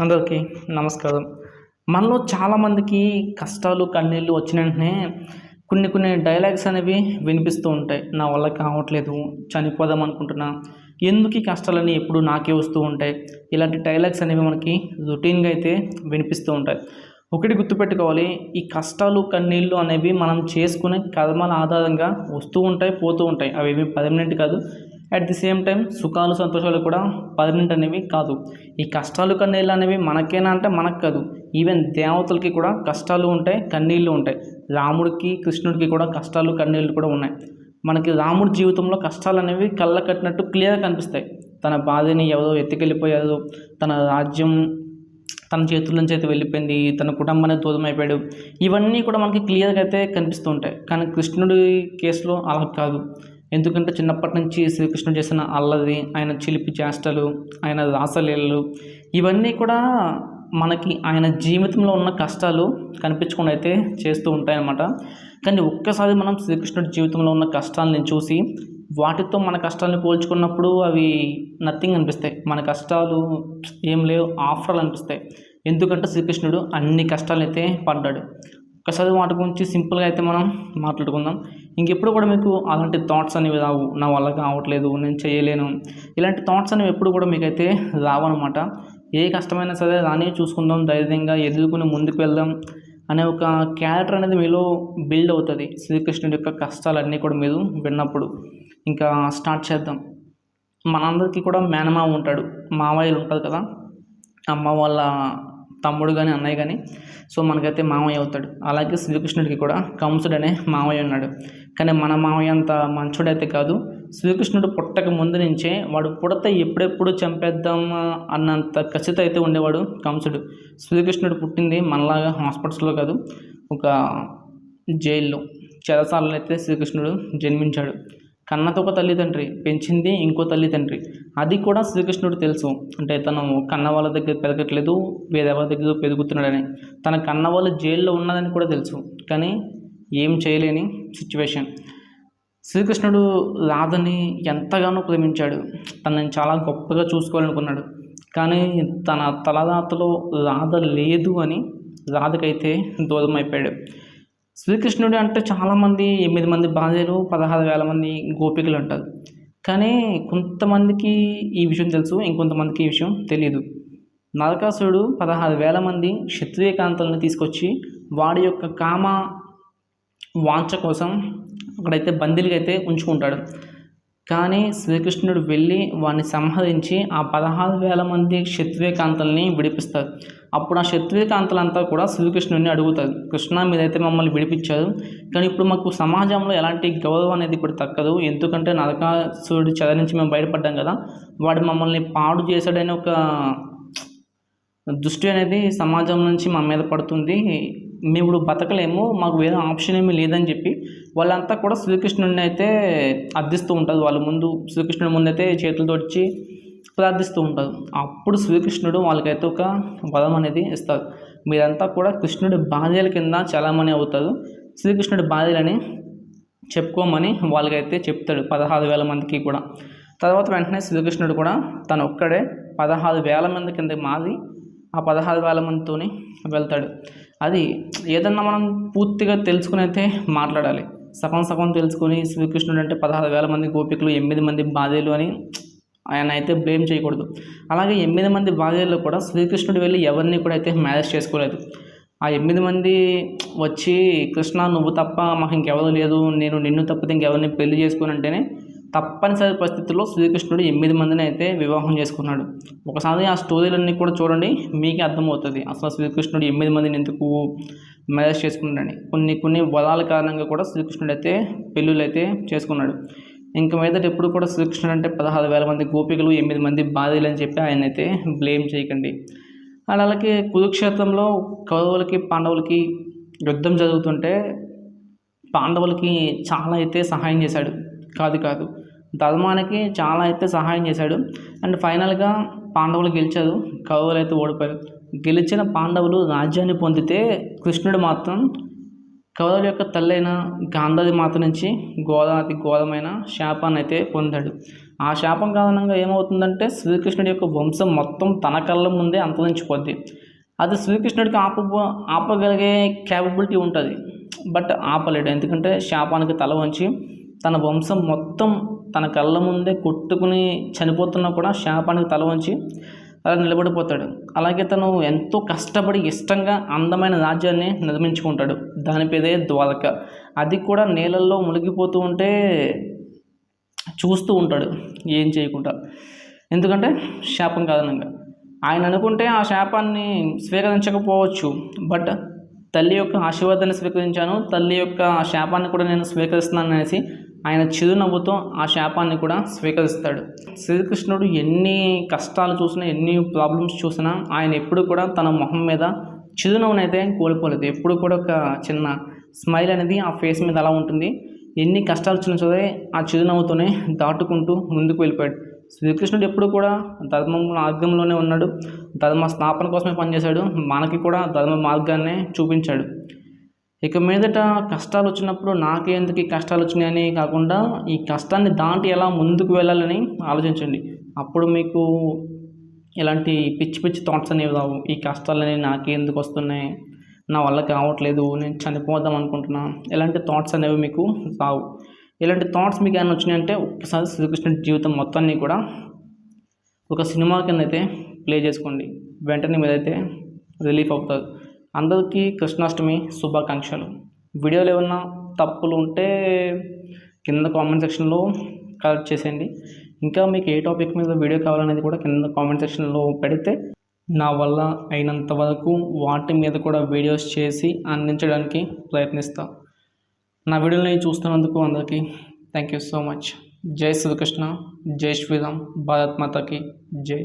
అందరికీ నమస్కారం. మనలో చాలామందికి కష్టాలు కన్నీళ్ళు వచ్చిన వెంటనే కొన్ని కొన్ని డైలాగ్స్ అనేవి వినిపిస్తూ ఉంటాయి. నా వల్ల కావట్లేదు చనిపోదాం అనుకుంటున్నా ఎందుకు ఈ ఎప్పుడు నాకే వస్తూ ఉంటాయి? ఇలాంటి డైలాగ్స్ అనేవి మనకి రొటీన్గా అయితే వినిపిస్తూ ఉంటాయి. ఒకటి గుర్తుపెట్టుకోవాలి ఈ కష్టాలు కన్నీళ్ళు అనేవి మనం చేసుకునే కర్మల ఆధారంగా వస్తూ ఉంటాయి పోతూ ఉంటాయి. అవి ఏమి పర్మనెంట్ కాదు అట్ ది సేమ్ టైం సుఖాలు సంతోషాలు కూడా పర్మనెంట్ అనేవి కాదు. ఈ కష్టాలు కన్నీళ్ళు అనేవి మనకేనా అంటే మనకు కాదు. ఈవెన్ దేవతలకి కూడా కష్టాలు ఉంటాయి కన్నీళ్ళు ఉంటాయి. రాముడికి కృష్ణుడికి కూడా కష్టాలు కన్నీళ్ళు కూడా ఉన్నాయి. మనకి రాముడి జీవితంలో కష్టాలు అనేవి కళ్ళ కట్టినట్టు క్లియర్గా కనిపిస్తాయి. తన బాధని ఎవరో ఎత్తుకెళ్ళిపోయారు తన రాజ్యం తన చేతుల నుంచి అయితే వెళ్ళిపోయింది. తన కుటుంబానికి దూరం అయిపోయాడు ఇవన్నీ కూడా మనకి క్లియర్గా అయితే కనిపిస్తూ ఉంటాయి. కానీ కృష్ణుడి కేసులో అలా కాదు. ఎందుకంటే చిన్నప్పటి నుంచి శ్రీకృష్ణుడు చేసిన అల్లది ఆయన చిలిపి చేష్టలు ఆయన రాసలీలలు ఇవన్నీ కూడా మనకి ఆయన జీవితంలో ఉన్న కష్టాలు కనిపించకుండా అయితే చేస్తూ ఉంటాయన్నమాట. కానీ ఒక్కసారి మనం శ్రీకృష్ణుడి జీవితంలో ఉన్న కష్టాలని చూసి వాటితో మన కష్టాలను పోల్చుకున్నప్పుడు అవి నథింగ్ అనిపిస్తాయి. మన కష్టాలు ఏం లేవు ఆఫ్రాలు అనిపిస్తాయి. ఎందుకంటే శ్రీకృష్ణుడు అన్ని కష్టాలు అయితే పడ్డాడు. ఒకసారి వాటి గురించి సింపుల్గా అయితే మనం మాట్లాడుకుందాం. ఇంకెప్పుడు కూడా మీకు అలాంటి థాట్స్ అనేవి రావు. నా వల్ల కావట్లేదు నేను చేయలేను. ఇలాంటి థాట్స్ అనేవి ఎప్పుడు కూడా మీకైతే రావన్నమాట. ఏ కష్టమైనా సరే రాని చూసుకుందాం ధైర్యంగా ఎదుర్కొని ముందుకు వెళ్దాం అనే ఒక క్యారెక్టర్ అనేది మీలో బిల్డ్ అవుతుంది. శ్రీకృష్ణుడి యొక్క కష్టాలన్నీ కూడా మీరు విన్నప్పుడు. ఇంకా స్టార్ట్ చేద్దాం. మనందరికీ కూడా మేనమావ ఉంటాడు. మావయ్యలు ఉంటారు కదా. అమ్మ వాళ్ళ తమ్ముడు కానీ అన్నయ్య కానీ సో మనకైతే మామయ్య అవుతాడు. అలాగే శ్రీకృష్ణుడికి కూడా కంసుడు అనే మామయ్య ఉన్నాడు. కానీ మన మామయ్య అంత మంచోడైతే కాదు. శ్రీకృష్ణుడు పుట్టక ముందు నుంచే వాడు పుడత ఎప్పుడెప్పుడు చంపేద్దాం అన్నంత కసిత అయితే ఉండేవాడు కంసుడు. శ్రీకృష్ణుడు పుట్టింది మనలాగా హాస్పిటల్స్లో కాదు ఒక జైల్లో. చెరసాలలో అయితే శ్రీకృష్ణుడు జన్మించాడు. కన్నతో ఒక తల్లిదండ్రి పెంచింది ఇంకో తల్లిదండ్రి అది కూడా శ్రీకృష్ణుడు తెలుసు. అంటే తను కన్న వాళ్ళ దగ్గర పెరగట్లేదు వేరే వాళ్ళ దగ్గర పెరుగుతున్నాడని. తన కన్న వాళ్ళు జైల్లో ఉన్నదని కూడా తెలుసు. కానీ ఏం చేయలేని సిచ్యువేషన్ శ్రీకృష్ణుడు రాధని ఎంతగానో ప్రేమించాడు. తనని చాలా గొప్పగా చూసుకోవాలనుకున్నాడు. కానీ తన తలరాతలో రాధ లేదు అని రాధకైతే దూరం అయిపోయాడు శ్రీకృష్ణుడు అంటే చాలామంది ఎనిమిది మంది భార్యలు పదహారు వేల మంది గోపికలు అంటారు. కానీ కొంతమందికి ఈ విషయం తెలుసు ఇంకొంతమందికి ఈ విషయం తెలియదు నరకాసురుడు పదహారు వేల మంది క్షత్రియ కాంతలను తీసుకొచ్చి వాడి యొక్క కామ వాంఛ కోసం అక్కడైతే బందీలుగా అయితే ఉంచుకుంటాడు. కానీ శ్రీకృష్ణుడు వెళ్ళి వాడిని సంహరించి ఆ పదహారు వేల మంది క్షత్రియకాంతల్ని విడిపిస్తారు అప్పుడు ఆ క్షత్రియ కూడా శ్రీకృష్ణుడిని అడుగుతారు. కృష్ణ మీదైతే మమ్మల్ని విడిపించారు. కానీ ఇప్పుడు మాకు సమాజంలో ఎలాంటి గౌరవం అనేది ఇప్పుడు తక్కదు. ఎందుకంటే నరకాసురుడి చెద నుంచి మేము బయటపడ్డాం కదా. వాడు మమ్మల్ని పాడు చేశాడని ఒక దృష్టి అనేది సమాజం నుంచి మా మీద పడుతుంది. మేము ఇప్పుడు బతకలేము మాకు వేరే ఆప్షన్ ఏమీ లేదని చెప్పి వాళ్ళంతా కూడా శ్రీకృష్ణుడిని అయితే అర్థిస్తూ ఉంటారు. వాళ్ళ ముందు శ్రీకృష్ణుడి ముందు అయితే చేతులు తొడిచి ప్రార్థిస్తూ ఉంటారు. అప్పుడు శ్రీకృష్ణుడు వాళ్ళకైతే ఒక వరం అనేది ఇస్తారు. మీరంతా కూడా కృష్ణుడి భార్యల కింద చాలామంది అవుతారు. శ్రీకృష్ణుడి భార్యలని చెప్పుకోమని వాళ్ళకైతే చెప్తాడు పదహారు వేల మందికి కూడా. తర్వాత వెంటనే శ్రీకృష్ణుడు కూడా తను ఒక్కడే పదహారు వేల మంది కింద మారి ఆ పదహారు వేల మందితోని వెళ్తాడు. అది ఏదన్నా మనం పూర్తిగా తెలుసుకుని అయితే మాట్లాడాలి. సగం సగం తెలుసుకొని శ్రీకృష్ణుడు అంటే పదహారు వేల మంది గోపికలు ఎనిమిది మంది బాధ్యులు అని ఆయన అయితే బ్లేమ్ చేయకూడదు. అలాగే ఎనిమిది మంది బాధ్యుల్లో కూడా శ్రీకృష్ణుడు వెళ్ళి ఎవరిని కూడా అయితే మ్యారేజ్ చేసుకోలేదు. ఆ ఎనిమిది మంది వచ్చి కృష్ణ నువ్వు తప్ప మాకు ఇంకెవరు లేదు. నేను నిన్ను తప్పితే ఇంకెవరిని పెళ్ళి చేసుకుని అంటేనే తప్పనిసరి పరిస్థితుల్లో శ్రీకృష్ణుడు ఎనిమిది మందిని అయితే వివాహం చేసుకున్నాడు. ఒకసారి ఆ స్టోరీలన్నీ కూడా చూడండి మీకే అర్థమవుతుంది. అసలు శ్రీకృష్ణుడు ఎనిమిది మందిని ఎందుకు మ్యారేజ్ చేసుకున్నాడని. కొన్ని కొన్ని వరాల కారణంగా కూడా శ్రీకృష్ణుడు అయితే పెళ్ళిళ్ళు అయితే చేసుకున్నాడు. ఇంక మీదట ఎప్పుడు కూడా శ్రీకృష్ణుడు అంటే పదహారు వేల మంది గోపికలు ఎనిమిది మంది బాధ్యులు అని చెప్పి ఆయన అయితే బ్లేమ్ చేయకండి. అలాగే కురుక్షేత్రంలో కౌరవులకి పాండవులకి యుద్ధం జరుగుతుంటే పాండవులకి చాలా అయితే సహాయం చేశాడు. కాదు కాదు. ధర్మానికి చాలా అయితే సహాయం చేశాడు. అండ్ ఫైనల్గా పాండవులు గెలిచారు. కౌరవులు అయితే ఓడిపోయారు. గెలిచిన పాండవులు రాజ్యాన్ని పొందితే కృష్ణుడు మాత్రం కౌరవుల యొక్క తల్లైన గాంధారి మాత నుంచి ఘోరాతి ఘోరమైన శాపాన్ని అయితే పొందాడు. ఆ శాపం కారణంగా ఏమవుతుందంటే శ్రీకృష్ణుడి యొక్క వంశం మొత్తం తన కళ్ళ ముందే అంతరించిపోద్ది. అది శ్రీకృష్ణుడికి ఆప ఆపగలిగే క్యాపబిలిటీ ఉంటుంది. బట్ ఆపలేడు. ఎందుకంటే శాపానికి తల వంచి తన వంశం మొత్తం తన కళ్ళ ముందే కొట్టుకుని చనిపోతున్నా కూడా శాపానికి తల వంచి అలా నిలబడిపోతాడు. అలాగే తను ఎంతో కష్టపడి ఇష్టంగా అందమైన రాజ్యాన్ని నిర్మించుకుంటాడు. దాని పేరే ద్వారక. అది కూడా నీళ్ళల్లో మునిగిపోతూ ఉంటే చూస్తూ ఉంటాడు ఏం చేయకుండా. ఎందుకంటే శాపం కారణంగా ఆయన అనుకుంటే ఆ శాపాన్ని స్వీకరించకపోవచ్చు. బట్ తల్లి యొక్క ఆశీర్వాదాన్ని స్వీకరించాను తల్లి యొక్క శాపాన్ని కూడా నేను స్వీకరిస్తున్నాను అనేసి ఆయన చిరునవ్వుతో ఆ శాపాన్ని కూడా స్వీకరిస్తాడు. శ్రీకృష్ణుడు ఎన్ని కష్టాలు చూసినా ఎన్ని ప్రాబ్లమ్స్ చూసినా ఆయన ఎప్పుడు కూడా తన మొహం మీద చిరునవ్వునైతే కోల్పోలేదు. ఎప్పుడు కూడా ఒక చిన్న స్మైల్ అనేది ఆ ఫేస్ మీద అలా ఉంటుంది. ఎన్ని కష్టాలు వచ్చినా సరే ఆ చిరునవ్వుతోనే దాటుకుంటూ ముందుకు వెళ్ళిపోయాడు. శ్రీకృష్ణుడు ఎప్పుడు కూడా ధర్మం మార్గంలోనే ఉన్నాడు. ధర్మ స్థాపన కోసమే పనిచేశాడు. మనకి కూడా ధర్మ మార్గాన్నే చూపించాడు. ఇక మీదట కష్టాలు వచ్చినప్పుడు నాకెందుకు ఈ కష్టాలు వచ్చినాయని కాకుండా ఈ కష్టాన్ని దాటి ఎలా ముందుకు వెళ్ళాలని ఆలోచించండి. అప్పుడు మీకు ఇలాంటి పిచ్చి పిచ్చి థాట్స్ అనేవి రావు. ఈ కష్టాలని నాకే ఎందుకు వస్తున్నాయి? నా వల్ల కావట్లేదు నేను చనిపోదాం అనుకుంటున్నా. ఇలాంటి థాట్స్ అనేవి మీకు రావు. ఇలాంటి థాట్స్ మీకు ఏమైనా వచ్చినాయంటే ఒక్కసారి శ్రీకృష్ణుడి జీవితం మొత్తాన్ని కూడా ఒక సినిమా కింద అయితే ప్లే చేసుకోండి. వెంటనే మీరైతే రిలీఫ్ అవుతారు అందరికీ కృష్ణాష్టమి శుభాకాంక్షలు. వీడియోలో ఏమన్నా తప్పులు ఉంటే కింద కామెంట్ సెక్షన్లో కరెక్ట్ చేసేయండి. ఇంకా మీకు ఏ టాపిక్ మీద వీడియో కావాలనేది కూడా కింద కామెంట్ సెక్షన్లో పెడితే నా వల్ల అయినంత వరకు వాటి మీద కూడా వీడియోస్ చేసి అందించడానికి ప్రయత్నిస్తా. నా వీడియోని చూస్తున్నందుకు అందరికీ థ్యాంక్ యూ సో మచ్. జై శ్రీకృష్ణ జై శ్రీరామ్ భారత్ మాతకి జై.